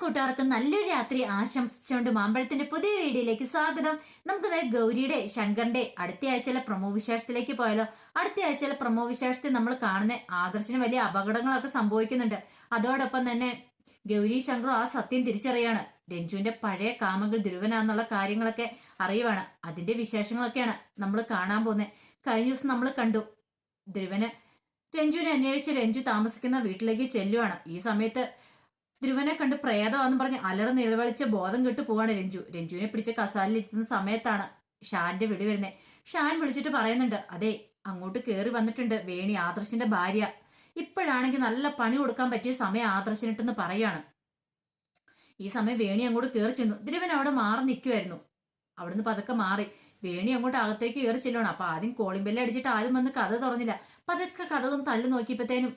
കൂട്ടുകാർക്ക് നല്ലൊരു രാത്രി ആശംസിച്ചുകൊണ്ട് മാമ്പഴത്തിന്റെ പുതിയ വീഡിയോയിലേക്ക് സ്വാഗതം. നമുക്ക് ഗൗരിയുടെ ശങ്കറിന്റെ അടുത്ത ആഴ്ചയിലെ പ്രമോ വിശേഷത്തിലേക്ക് പോയാലോ? അടുത്ത ആഴ്ചയിലെ പ്രമോ വിശേഷത്തിൽ നമ്മൾ കാണുന്ന ആദർശന് വലിയ അപകടങ്ങളൊക്കെ സംഭവിക്കുന്നുണ്ട്. അതോടൊപ്പം തന്നെ ഗൗരി ശങ്കറും ആ സത്യം തിരിച്ചറിയാണ്. രഞ്ജുവിന്റെ പഴയ കാമകൾ ദുരുവനാന്നുള്ള കാര്യങ്ങളൊക്കെ അറിയുവാണ്. അതിന്റെ വിശേഷങ്ങളൊക്കെയാണ് നമ്മൾ കാണാൻ പോകുന്നത്. കഴിഞ്ഞ ദിവസം നമ്മൾ കണ്ടു. ധ്രുവന് രഞ്ജുവിനെ അന്വേഷിച്ച് രഞ്ജു താമസിക്കുന്ന വീട്ടിലേക്ക് ചെല്ലുവാണ്. ഈ സമയത്ത് ധ്രുവനെ കണ്ട് പ്രേതമാന്ന് പറഞ്ഞ് അലറ നിലവിളിച്ച് ബോധം കെട്ട് പോവാണ് രഞ്ജു. രഞ്ജുവിനെ പിടിച്ച് കസാലിലിരുത്തുന്ന സമയത്താണ് ഷാന്റെ വിടി വരുന്നത് ഷാൻ വിളിച്ചിട്ട് പറയുന്നുണ്ട് അതെ അങ്ങോട്ട് കയറി വന്നിട്ടുണ്ട് വേണി ആദർശിന്റെ ഭാര്യ. ഇപ്പോഴാണെങ്കിൽ നല്ല പണി കൊടുക്കാൻ പറ്റിയ സമയം ആദർശനിട്ടെന്ന് പറയാണ്. ഈ സമയം വേണി അങ്ങോട്ട് കയറി ചെന്നു. ധ്രുവൻ അവിടെ മാറി നിൽക്കുമായിരുന്നു അവിടുന്ന് പതുക്കെ മാറി. വേണി അങ്ങോട്ട് അകത്തേക്ക് കയറി ചെല്ലുവാണ്. അപ്പൊ ആദ്യം കോളിംഗ് അടിച്ചിട്ട് ആദ്യം വന്ന് കഥ തുറന്നില്ല. പതുക്കെ കഥ ഒന്ന് തള്ളി നോക്കിയപ്പോഴത്തേനും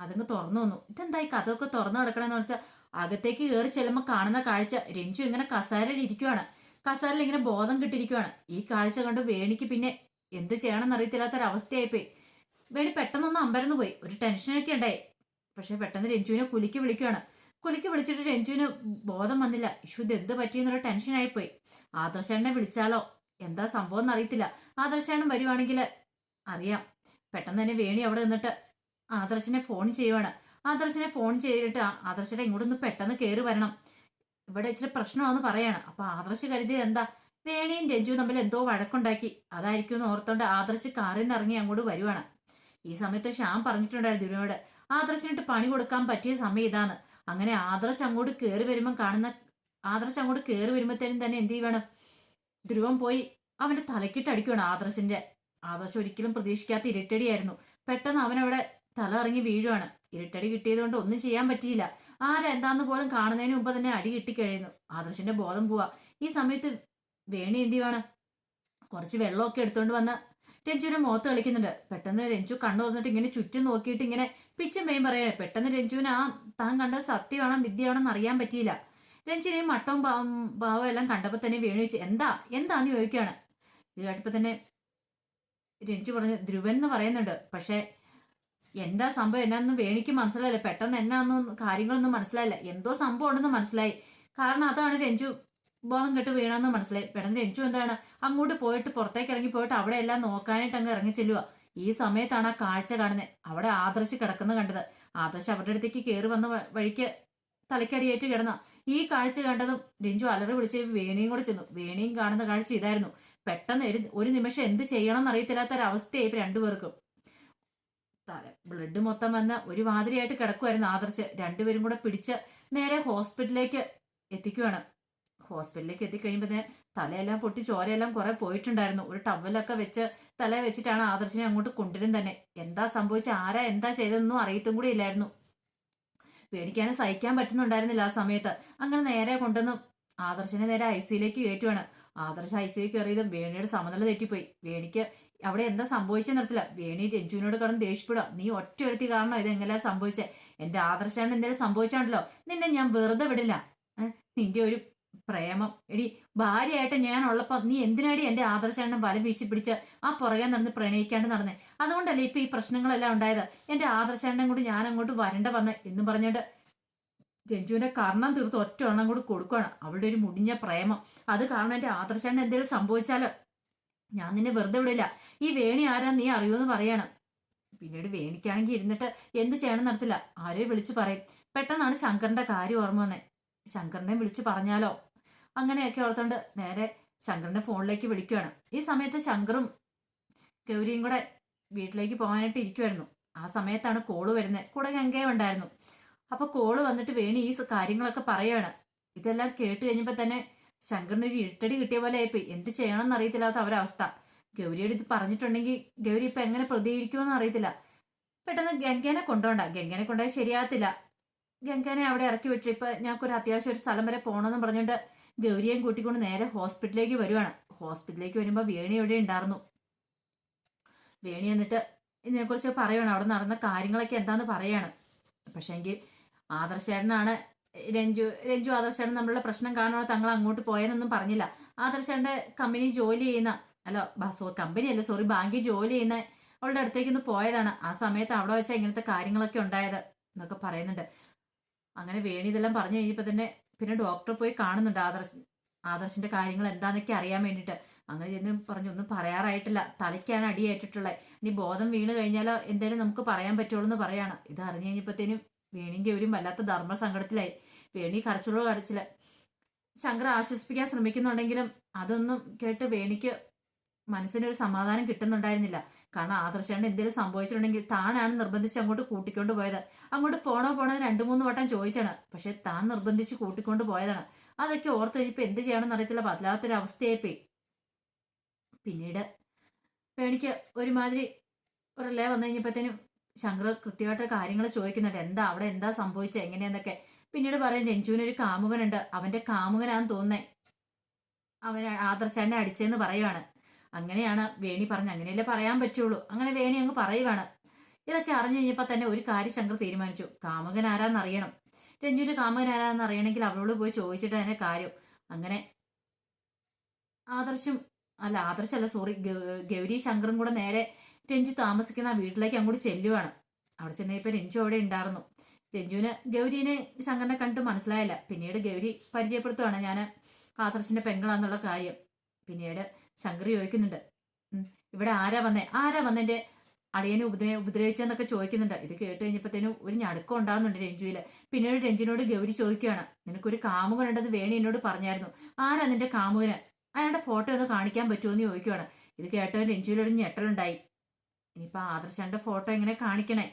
അതങ്ങ് തുറന്നു വന്നു. ഇതെന്തായി? കഥയൊക്കെ തുറന്നു കിടക്കണമെന്ന് വെച്ചാൽ അകത്തേക്ക് കയറി ചെല്ലുമ്പോൾ കാണുന്ന കാഴ്ച രഞ്ജു ഇങ്ങനെ കസാരയിൽ ഇരിക്കുവാണ്. കസാരയിൽ ഇങ്ങനെ ബോധം കിട്ടിയിരിക്കുവാണ് ഈ കാഴ്ച കണ്ട് വേണിക്ക് പിന്നെ എന്ത് ചെയ്യണമെന്ന് അറിയത്തില്ലാത്തൊരവസ്ഥയായിപ്പോയി. വേണി പെട്ടെന്നൊന്ന് അമ്പരന്ന് പോയി. ഒരു ടെൻഷനൊക്കെ ഉണ്ടായി. പക്ഷെ പെട്ടെന്ന് രഞ്ജുവിനെ കുലിക്ക് വിളിക്കുവാണ്. കുലിക്ക് വിളിച്ചിട്ട് രഞ്ജുവിന് ബോധം വന്നില്ല. ഇഷു ഇത് എന്ത് പറ്റിയെന്നൊരു ടെൻഷനായിപ്പോയി. ആദർശനെ വിളിച്ചാലോ? എന്താ സംഭവം എന്നറിയത്തില്ല. ആദർശനം വരുവാണെങ്കിൽ അറിയാം. പെട്ടെന്ന് തന്നെ വേണി അവിടെ നിന്നിട്ട് ആദർശനെ ഫോൺ ചെയ്യുവാണ്. ആദർശനെ ഫോൺ ചെയ്തിട്ട് ആദർശനെ ഇങ്ങോട്ടൊന്ന് പെട്ടെന്ന് കയറി വരണം. ഇവിടെ ഇച്ചിരി പ്രശ്നമാണെന്ന് പറയാണ്. അപ്പൊ ആദർശ് കരുതിയത് എന്താ? വേണിയും രഞ്ജു തമ്മിൽ എന്തോ വഴക്കുണ്ടാക്കി. അതായിരിക്കും എന്ന് ഓർത്തോണ്ട് ആദർശ് കാറിൽ നിന്ന് ഇറങ്ങി അങ്ങോട്ട് വരുവാണ്. ഈ സമയത്ത് ശ്യാം പറഞ്ഞിട്ടുണ്ടായിരുന്നു ഇതിനോട് ആദർശനിട്ട് പണി കൊടുക്കാൻ പറ്റിയ സമയം ഇതാണ്. അങ്ങനെ ആദർശ് അങ്ങോട്ട് കയറി വരുമ്പോൾ കാണുന്ന ആദർശ് അങ്ങോട്ട് കയറി വരുമ്പോഴത്തേനും തന്നെ എന്ത് ചെയ്യണം ധ്രുവം പോയി അവന്റെ തലക്കിട്ട് അടിക്കുവാണ് ആദർശിന്റെ. ആദർശ് ഒരിക്കലും പ്രതീക്ഷിക്കാത്ത ഇരട്ടടിയായിരുന്നു. പെട്ടെന്ന് അവനവിടെ തല ഇറങ്ങി വീഴുവാണ്. ഇരുട്ടടി കിട്ടിയതുകൊണ്ട് ഒന്നും ചെയ്യാൻ പറ്റിയില്ല. ആരെന്താന്ന് പോലും കാണുന്നതിന് മുമ്പ് തന്നെ അടി കിട്ടിക്കഴിയുന്നു ആദർശിന്റെ ബോധം പോവാ. ഈ സമയത്ത് വേണി എന്ത് ചെയ്യുവാണ്? കുറച്ച് വെള്ളമൊക്കെ എടുത്തോണ്ട് വന്ന രഞ്ജുവിനെ മുഖത്ത് കളിക്കുന്നുണ്ട്. പെട്ടെന്ന് രഞ്ജു കണ്ണു തുറന്നിട്ട് ഇങ്ങനെ ചുറ്റും നോക്കിയിട്ട് ഇങ്ങനെ പിച്ചും മെയും പറയാണ് പെട്ടെന്ന് രഞ്ജുവിന് ആ താൻ കണ്ട സത്യമാണോ വിദ്യയാണോ എന്ന് അറിയാൻ പറ്റിയില്ല. രഞ്ജിനെയും മട്ടവും ഭാവം ഭാവം എല്ലാം കണ്ടപ്പോൾ തന്നെ വേണിച്ച് എന്താ? എന്താന്ന് ചോദിക്കുകയാണ്? ഇത് കേട്ടപ്പോൾ തന്നെ രഞ്ജു പറഞ്ഞു ധ്രുവൻ എന്ന് പറയുന്നുണ്ട്. പക്ഷേ എന്താ സംഭവം? എന്നാന്നും വേണിക്ക് മനസ്സിലായില്ല. പെട്ടെന്ന് എന്നാന്നും കാര്യങ്ങളൊന്നും മനസ്സിലായില്ല. എന്തോ സംഭവം ഉണ്ടെന്ന് മനസ്സിലായി. കാരണം അതാണ് രഞ്ജു ബോധം കെട്ട് വീണെന്ന് മനസ്സിലായി. പെട്ടെന്ന് രഞ്ജു എന്താണ്? അങ്ങോട്ട് പോയിട്ട് പുറത്തേക്ക് ഇറങ്ങി പോയിട്ട് അവിടെ എല്ലാം നോക്കാനായിട്ട് അങ്ങ് ഇറങ്ങി ചെല്ലുക ഈ സമയത്താണ് ആ കാഴ്ച കാണുന്നത് അവിടെ ആദർശ് കിടക്കുന്നത് കണ്ടത്. ആദർശ് അവരുടെ അടുത്തേക്ക് കയറി വന്ന വഴിക്ക് തലക്കടിയേറ്റ് കിടന്ന. ഈ കാഴ്ച കണ്ടതും രഞ്ജു അലറി വിളിച്ച് വേണിയും കൂടെ ചെന്നു. വേണിയും കാണുന്ന കാഴ്ച ഇതായിരുന്നു. പെട്ടെന്ന് ഒരു നിമിഷം എന്ത് ചെയ്യണം എന്നറിയത്തില്ലാത്ത ഒരു അവസ്ഥയായി രണ്ടുപേർക്കും. ബ്ലഡ് മൊത്തം വന്ന് ഒരു മാതിരിയായിട്ട് കിടക്കുമായിരുന്നു ആദർശ് രണ്ടുപേരും കൂടെ പിടിച്ച് നേരെ ഹോസ്പിറ്റലിലേക്ക് എത്തിക്കുവാണ്. ഹോസ്പിറ്റലിലേക്ക് എത്തിക്കഴിയുമ്പോൾ തലയെല്ലാം പൊട്ടി ചോരയെല്ലാം കുറെ പോയിട്ടുണ്ടായിരുന്നു. ഒരു ടവലൊക്കെ വെച്ച് തല വെച്ചിട്ടാണ് ആദർശിനെ അങ്ങോട്ട് കൊണ്ടുവരും തന്നെ. എന്താ സംഭവിച്ച ആരാ എന്താ ചെയ്തതെന്നും അറിയത്തും കൂടി ഇല്ലായിരുന്നു. പേടിക്കാനും സഹിക്കാൻ പറ്റുന്നുണ്ടായിരുന്നില്ല ആ സമയത്ത്. അങ്ങനെ നേരെ കൊണ്ടുവന്നു ആദർശിനെ നേരെ ഐ സിയിലേക്ക് കയറ്റുവാണ്. ആദർശ ഐ സിയിൽ കയറിയതും വേണിയുടെ സമനില തെറ്റിപ്പോയി. വേണിക്ക് അവിടെ എന്താ സംഭവിച്ചെന്ന് നിർത്തില്ല വേണി രഞ്ജുവിനോട് കടന്ന് ദേഷ്യപ്പെടുക നീ ഒറ്റ എഴുത്തി കാരണം ഇത് എങ്ങനെയാ സംഭവിച്ചേ? എന്റെ ആദർശാണ് എന്തെങ്കിലും സംഭവിച്ചാണല്ലോ. നിന്നെ ഞാൻ വെറുതെ വിടില്ല? നിന്റെ ഒരു പ്രേമം. എടി ഭാര്യയായിട്ട് ഞാൻ ഉള്ളപ്പോ നീ എന്തിനാടി എന്റെ ആദർശാണ് വല വീശി പിടിച്ച് ആ പുറകെ നടന്ന് പ്രണയിക്കാണ്ട് നടന്നേ? അതുകൊണ്ടല്ലേ ഇപ്പൊ ഈ പ്രശ്നങ്ങളെല്ലാം ഉണ്ടായത്? എന്റെ ആദർശാണ്ണം കൂടി ഞാൻ അങ്ങോട്ട് വരണ്ട വന്ന് എന്ന് പറഞ്ഞിട്ട് രഞ്ജുവിന്റെ കർണം തീർത്ത് ഒറ്റ എണ്ണം കൂടി കൊടുക്കുകയാണ് അവളുടെ ഒരു മുടിഞ്ഞ പ്രേമം. അത് കാരണം എന്റെ ആദർശാണ്ട് എന്തെങ്കിലും സംഭവിച്ചാൽ? ഞാൻ നിന്നെ വെറുതെ വിടില്ല. ഈ വേണി ആരാ നീ അറിയുമെന്ന് പറയണം. പിന്നീട് വേണിക്കാണെങ്കിൽ ഇരുന്നിട്ട് എന്ത് ചെയ്യണം നടത്തില്ല. ആരെയും വിളിച്ചു പറയും. പെട്ടെന്നാണ് ശങ്കറിന്റെ കാര്യം ഓർമ്മ വന്നേ. ശങ്കറിനെ വിളിച്ചു പറഞ്ഞാലോ? അങ്ങനെയൊക്കെ ഓർത്തോണ്ട് നേരെ ശങ്കറിന്റെ ഫോണിലേക്ക് വിളിക്കുകയാണ് ഈ സമയത്ത് ശങ്കറും ഗൗരിയും കൂടെ വീട്ടിലേക്ക് പോകാനായിട്ട് ഇരിക്കുമായിരുന്നു ആ സമയത്താണ് കോൾ വരുന്നത് കൂടെ ഗംഗയും ഉണ്ടായിരുന്നു. അപ്പൊ കോൾ വന്നിട്ട് വേണി ഈ കാര്യങ്ങളൊക്കെ പറയുകയാണ് ഇതെല്ലാം കേട്ട് കഴിഞ്ഞപ്പോൾ തന്നെ ശങ്കറിന് ഒരു ഇരുട്ടടി കിട്ടിയ പോലെ ആയിപ്പോയി. എന്ത് ചെയ്യണമെന്ന് അറിയത്തില്ലാത്ത അവരവസ്ഥ ഗൗരിയോട് ഇത് പറഞ്ഞിട്ടുണ്ടെങ്കിൽ ഗൗരി ഇപ്പൊ എങ്ങനെ പ്രതികരിക്കുമെന്ന് അറിയത്തില്ല. പെട്ടെന്ന് ഗംഗേനെ കൊണ്ടുപോണ്ട. ഗംഗേനെ കൊണ്ടുപോയി ശരിയാകത്തില്ല. ഗംഗേനെ അവിടെ ഇറക്കി വിട്ടിട്ട് ഇപ്പൊ ഞങ്ങൾക്കൊരു അത്യാവശ്യം ഒരു സ്ഥലം വരെ പോകണമെന്ന് പറഞ്ഞുകൊണ്ട് ഗൗരിയെയും കൂട്ടിക്കൊണ്ട് നേരെ ഹോസ്പിറ്റലിലേക്ക് വരുവാണ്. ഹോസ്പിറ്റലിലേക്ക് വരുമ്പോൾ വേണി എവിടെ ഉണ്ടായിരുന്നു. വേണി എന്നിട്ട് ഇതിനെക്കുറിച്ച് പറയുവാണ്. അവിടെ നടന്ന കാര്യങ്ങളൊക്കെ എന്താന്ന് പറയാണ്. പക്ഷേ എങ്കിൽ ആദർശേട്ടനാണ് രഞ്ജു രഞ്ജു ആദർശാണ് നമ്മളുടെ പ്രശ്നം കാണുമ്പോൾ തങ്ങൾ അങ്ങോട്ട് പോയെന്നൊന്നും പറഞ്ഞില്ല. ആദർശാന്റെ കമ്പനി ജോലി ചെയ്യുന്ന അല്ല സോ കമ്പനി അല്ല സോറി ബാങ്കിൽ ജോലി ചെയ്യുന്ന അവളുടെ അടുത്തേക്ക് ഒന്ന് പോയതാണ്. ആ സമയത്ത് അവിടെ വെച്ചാൽ ഇങ്ങനത്തെ കാര്യങ്ങളൊക്കെ ഉണ്ടായത് എന്നൊക്കെ പറയുന്നുണ്ട്. അങ്ങനെ വേണി ഇതെല്ലാം പറഞ്ഞു കഴിഞ്ഞപ്പോൾ തന്നെ പിന്നെ ഡോക്ടറെ പോയി കാണുന്നുണ്ട് ആദർശ് ആദർശിന്റെ കാര്യങ്ങൾ എന്താന്നൊക്കെ അറിയാൻ വേണ്ടിയിട്ട്. അങ്ങനെ ചെന്ന് പറഞ്ഞു ഒന്നും പറയാറായിട്ടില്ല. തലയ്ക്കാണ് അടിയേറ്റിട്ടുള്ളത് ഇനി ബോധം വീണ് കഴിഞ്ഞാൽ എന്തായാലും നമുക്ക് പറയാൻ പറ്റുള്ളൂ എന്ന് പറയാണ്. ഇത് അറിഞ്ഞു കഴിഞ്ഞപ്പോഴത്തേനും വേണിയും ഗൗരിയും വല്ലാത്ത ധർമ്മ സങ്കടത്തിലായി വേണി കരച്ചിലോ. കരച്ചില്ല ശങ്കർ ആശ്വസിപ്പിക്കാൻ ശ്രമിക്കുന്നുണ്ടെങ്കിലും അതൊന്നും കേട്ട് വേണിക്ക് മനസ്സിനൊരു സമാധാനം കിട്ടുന്നുണ്ടായിരുന്നില്ല. കാരണം ആദർശാണ് എന്തെങ്കിലും സംഭവിച്ചിട്ടുണ്ടെങ്കിൽ താനാണ് നിർബന്ധിച്ച് അങ്ങോട്ട് കൂട്ടിക്കൊണ്ട് പോയത്. അങ്ങോട്ട് പോണോ പോണോ രണ്ടു മൂന്ന് വട്ടം ചോദിച്ചാണ്. പക്ഷെ താൻ നിർബന്ധിച്ച് കൂട്ടിക്കൊണ്ട് പോയതാണ്. അതൊക്കെ ഓർത്ത് കഴിഞ്ഞപ്പോൾ എന്ത് ചെയ്യണമെന്ന് അറിയത്തില്ല. ബദലാത്തൊരു അവസ്ഥയായിപ്പോയി. പിന്നീട് വേണിക്ക് ഒരുമാതിരി ഒരു ഒരല്ലേ വന്നു കഴിഞ്ഞപ്പോഴത്തേനും ശങ്കർ കൃത്യമായിട്ട് കാര്യങ്ങൾ ചോദിക്കുന്നുണ്ട്. എന്താ അവിടെ എന്താ സംഭവിച്ചത് എങ്ങനെയെന്നൊക്കെ. പിന്നീട് പറയും രഞ്ജുവിനൊരു കാമുകനുണ്ട്. അവന്റെ കാമുകനാന്ന് തോന്നേ അവൻ ആദർശാനെ അടിച്ചെന്ന് പറയുവാണ്. അങ്ങനെയാണ് വേണി പറഞ്ഞ് അങ്ങനെയല്ലേ പറയാൻ പറ്റുള്ളൂ. അങ്ങനെ വേണി അങ്ങ് പറയുവാണ്. ഇതൊക്കെ അറിഞ്ഞു കഴിഞ്ഞപ്പോൾ തന്നെ ഒരു കാര്യം ശങ്കർ തീരുമാനിച്ചു. കാമുകൻ ആരാന്ന് അറിയണം രഞ്ജുവിന്റെ കാമുകൻ ആരാന്ന് അറിയണമെങ്കിൽ അവളോട് പോയി ചോദിച്ചിട്ട് തന്നെ കാര്യം. അങ്ങനെ ആദർശം അല്ല ആദർശല്ല സോറി ഗൗരി ശങ്കറും കൂടെ നേരെ രഞ്ജു താമസിക്കുന്ന വീട്ടിലേക്ക് അങ്ങോട്ട് ചെല്ലുവാണ്. അവിടെ ചെന്നപ്പോൾ രഞ്ജു അവിടെ ഉണ്ടായിരുന്നു. രഞ്ജുവിന് ഗൗരീനെ ശങ്കറിനെ കണ്ടിട്ട് മനസ്സിലായില്ല. പിന്നീട് ഗൗരി പരിചയപ്പെടുത്തുവാണ് ഞാൻ ആദർശിന്റെ പെങ്ങളാന്നുള്ള കാര്യം. പിന്നീട് ശങ്കർ ചോദിക്കുന്നുണ്ട് "ഉം, ഇവിടെ ആരാ വന്നേ? ആരാ വന്നെന്റെ അടിയനെ ഉപദ്ര ഉപദ്രവിച്ചെന്നൊക്കെ ചോദിക്കുന്നുണ്ട്. ഇത് കേട്ട് കഴിഞ്ഞപ്പോഴത്തേനും ഒരു ഞടുക്കം ഉണ്ടാകുന്നുണ്ട് രഞ്ജുവിൽ പിന്നീട് രഞ്ജുവിനോട് ഗൗരി ചോദിക്കുകയാണ് നിനക്കൊരു കാമുകനുണ്ടെന്ന് വേണി എന്നോട് പറഞ്ഞായിരുന്നു. ആരാ നിന്റെ കാമുകന്? അയാളുടെ ഫോട്ടോ ഒന്ന് കാണിക്കാൻ പറ്റുമോ? എന്ന് ചോദിക്കുവാണ്. ഇത് കേട്ടവൻ രഞ്ജുവിലൊരു ഞെട്ടലുണ്ടായി. ഇനിയിപ്പോൾ ആദർശന്റെ ഫോട്ടോ ഇങ്ങനെ കാണിക്കണേ?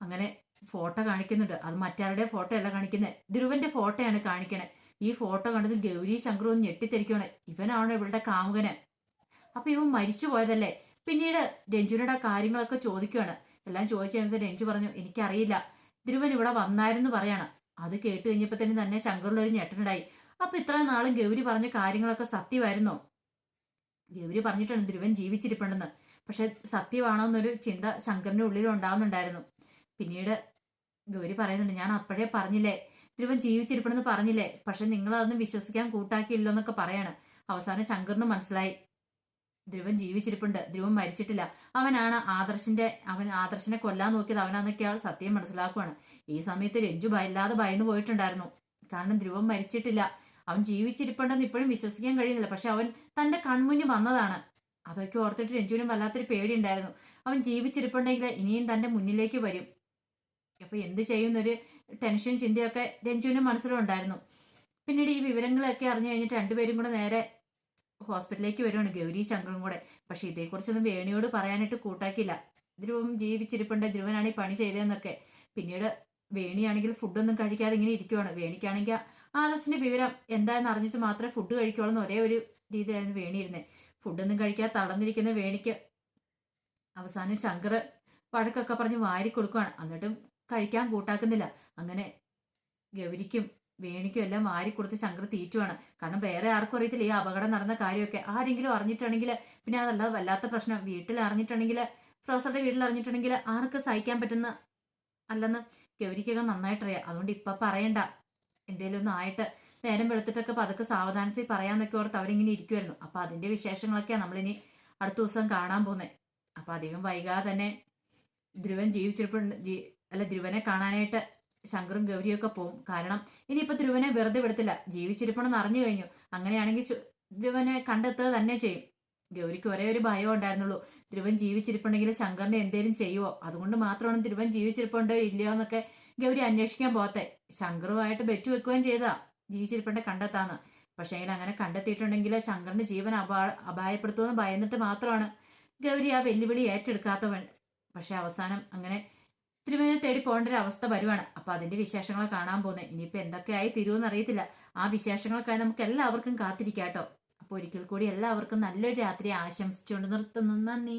അങ്ങനെ ഫോട്ടോ കാണിക്കുന്നുണ്ട്. അത് മറ്റാരുടെ ഫോട്ടോ അല്ല കാണിക്കുന്നത് ധ്രുവന്റെ ഫോട്ടോയാണ് കാണിക്കണേ. ഈ ഫോട്ടോ കണ്ടത് ഗൗരി ശങ്കർ ഒന്ന് ഞെട്ടിത്തിരിക്കണേ ഇവനാണ് ഇവളുടെ കാമുകന്? അപ്പൊ ഇവൻ മരിച്ചു പോയതല്ലേ? പിന്നീട് രഞ്ജുവിനോട് കാര്യങ്ങളൊക്കെ ചോദിക്കുകയാണ് എല്ലാം ചോദിച്ചു കഴിഞ്ഞപ്പോൾ രഞ്ജു പറഞ്ഞു എനിക്കറിയില്ല. ധ്രുവൻ ഇവിടെ വന്നായിരുന്നു പറയാണ്. അത് കേട്ട് കഴിഞ്ഞപ്പോൾ തന്നെ തന്നെ ശങ്കറിനൊരു ഞെട്ടനുണ്ടായി അപ്പൊ ഇത്ര നാളും ഗൗരി പറഞ്ഞ കാര്യങ്ങളൊക്കെ സത്യമായിരുന്നോ? ഗൗരി പറഞ്ഞിട്ടുണ്ട് ധ്രുവൻ ജീവിച്ചിരിപ്പുണ്ടെന്ന്. പക്ഷെ സത്യമാണോ എന്നൊരു ചിന്ത ശങ്കറിന്റെ ഉള്ളിൽ ഉണ്ടാവുന്നുണ്ടായിരുന്നു. പിന്നീട് ഗൗരി പറയുന്നുണ്ട് ഞാൻ അപ്പോഴേ പറഞ്ഞില്ലേ ധ്രുവൻ ജീവിച്ചിരിപ്പണെന്ന് പറഞ്ഞില്ലേ പക്ഷെ നിങ്ങൾ അതൊന്നും വിശ്വസിക്കാൻ കൂട്ടാക്കിയില്ലോ എന്നൊക്കെ പറയാണ്. അവസാനം ശങ്കറിന് മനസ്സിലായി. ധ്രുവൻ ജീവിച്ചിരിപ്പുണ്ട് ധ്രുവൻ മരിച്ചിട്ടില്ല. അവനാണ് ആദർശിന്റെ അവൻ ആദർശിനെ കൊല്ലാൻ നോക്കിയത് അവനാന്നൊക്കെ ആൾ സത്യം മനസ്സിലാക്കുവാണ്. ഈ സമയത്ത് രഞ്ജു ഭയല്ലാതെ ഭയന്ന് പോയിട്ടുണ്ടായിരുന്നു. കാരണം ധ്രുവൻ മരിച്ചിട്ടില്ല. അവൻ ജീവിച്ചിരിപ്പുണ്ടെന്ന് ഇപ്പോഴും വിശ്വസിക്കാൻ കഴിയുന്നില്ല. പക്ഷെ അവൻ തന്റെ കൺമുന്നിൽ വന്നതാണ്. അതൊക്കെ ഓർത്തിട്ട് രഞ്ജുവിനും വല്ലാത്തൊരു പേടിയുണ്ടായിരുന്നു. അവൻ ജീവിച്ചിരിപ്പുണ്ടെങ്കിൽ ഇനിയും തന്റെ മുന്നിലേക്ക് വരും. അപ്പൊ എന്ത് ചെയ്യുന്നൊരു ടെൻഷൻ ചിന്തയൊക്കെ രഞ്ജുവിന്റെ മനസ്സിലുണ്ടായിരുന്നു. പിന്നീട് ഈ വിവരങ്ങളൊക്കെ അറിഞ്ഞു കഴിഞ്ഞിട്ട് രണ്ടുപേരും കൂടെ നേരെ ഹോസ്പിറ്റലിലേക്ക് വരുവാണ് ഗൗരി ശങ്കറും കൂടെ. പക്ഷെ ഇതേക്കുറിച്ചൊന്നും വേണിയോട് പറയാനായിട്ട് കൂട്ടാക്കില്ല ധ്രുവം ജീവിച്ചിരിപ്പുണ്ട് ധ്രുവനാണ് ഈ പണി ചെയ്തതെന്നൊക്കെ. പിന്നീട് വേണിയാണെങ്കിൽ ഫുഡൊന്നും കഴിക്കാതെ ഇങ്ങനെ ഇരിക്കുവാണ്. വേണിക്കാണെങ്കിൽ ആദർശിന്റെ വിവരം എന്താണെന്ന് അറിഞ്ഞിട്ട് മാത്രമേ ഫുഡ് കഴിക്കുള്ളൂ എന്ന് ഒരേ ഒരു രീതിയിലായിരുന്നു വേണി ഇരുന്നത് ഫുഡൊന്നും കഴിക്കാതെ തളർന്നിരിക്കുന്ന വേണിക്ക് അവസാനം ശങ്കർ വഴക്കൊക്കെ പറഞ്ഞ് വാരി കൊടുക്കുകയാണ് എന്നിട്ടും കഴിക്കാൻ കൂട്ടാക്കുന്നില്ല. അങ്ങനെ ഗൗരിക്കും വേണിക്കും എല്ലാം വാരി കൊടുത്ത് ശങ്കർ തീറ്റുവാണ്. കാരണം വേറെ ആർക്കും അറിയത്തില്ല ഈ അപകടം നടന്ന കാര്യമൊക്കെ. ആരെങ്കിലും അറിഞ്ഞിട്ടുണ്ടെങ്കിൽ പിന്നെ അതല്ല വല്ലാത്ത പ്രശ്നം. വീട്ടിൽ അറിഞ്ഞിട്ടുണ്ടെങ്കിൽ പ്രൊഫസറുടെ വീട്ടിൽ അറിഞ്ഞിട്ടുണ്ടെങ്കിൽ ആർക്ക് സഹിക്കാൻ പറ്റുന്ന അല്ലെന്ന് ഗൗരിക്കൊക്കെ നന്നായിട്ടറിയാം. അതുകൊണ്ട് ഇപ്പം പറയണ്ട. എന്തേലും ഒന്നും ആയിട്ട് നേരം വെളുത്തിട്ടൊക്കെ പതുക്കെ സാവധാനത്തിൽ പറയാന്നൊക്കെ ഓർത്ത് അവരിങ്ങനെ ഇരിക്കുമായിരുന്നു അപ്പൊ അതിന്റെ വിശേഷങ്ങളൊക്കെയാണ് നമ്മളിനി അടുത്ത ദിവസം കാണാൻ പോകുന്നത് അപ്പൊ അധികം വൈകാതെ തന്നെ ധ്രുവൻ ജീവിച്ചിരിപ്പുണ്ട്. ജീ അല്ല ധ്രുവനെ കാണാനായിട്ട് ശങ്കറും ഗൗരിയൊക്കെ പോകും കാരണം ഇനിയിപ്പോ ധ്രുവനെ വെറുതെ വിടത്തില്ല. ജീവിച്ചിരിപ്പണെന്ന് അറിഞ്ഞു കഴിഞ്ഞു. അങ്ങനെയാണെങ്കിൽ ധ്രുവനെ കണ്ടെത്തുക തന്നെ ചെയ്യും. ഗൗരിക്ക് ഒരേ ഒരു ഭയം ഉണ്ടായിരുന്നുള്ളൂ. ധ്രുവൻ ജീവിച്ചിരിപ്പുണ്ടെങ്കിൽ ശങ്കറിനെ എന്തേലും ചെയ്യുവോ? അതുകൊണ്ട് മാത്രമാണ് ധ്രുവൻ ജീവിച്ചിരിപ്പുണ്ടോ ഇല്ലയോ എന്നൊക്കെ ഗൗരി അന്വേഷിക്കാൻ പോകത്തെ ശങ്കറുമായിട്ട് ബെറ്റ് വെക്കുകയും ചെയ്താ. ജീവിച്ചിരിപ്പുണ്ടെ കണ്ടെത്താന്ന്. പക്ഷേ അയാൾ അങ്ങനെ കണ്ടെത്തിയിട്ടുണ്ടെങ്കിൽ ശങ്കറിന്റെ ജീവൻ അപാ അപായപ്പെടുത്തുമെന്ന് ഭയന്നിട്ട് മാത്രമാണ് ഗൗരി ആ വെല്ലുവിളി ഏറ്റെടുക്കാത്തവൻ. പക്ഷെ അവസാനം അങ്ങനെ തിരുമേനെ തേടി പോകേണ്ട ഒരു അവസ്ഥ വരുവാണ്. അപ്പൊ അതിന്റെ വിശേഷങ്ങൾ കാണാൻ പോകുന്നത് ഇനിയിപ്പോ എന്തൊക്കെയായി തിരുവെന്ന് അറിയത്തില്ല. ആ വിശേഷങ്ങൾക്കായി നമുക്ക് എല്ലാവർക്കും കാത്തിരിക്കാട്ടോ. അപ്പൊ ഒരിക്കൽ കൂടി എല്ലാവർക്കും നല്ലൊരു രാത്രി ആശംസിച്ചുകൊണ്ട് നിർത്തുന്നു. നന്ദി.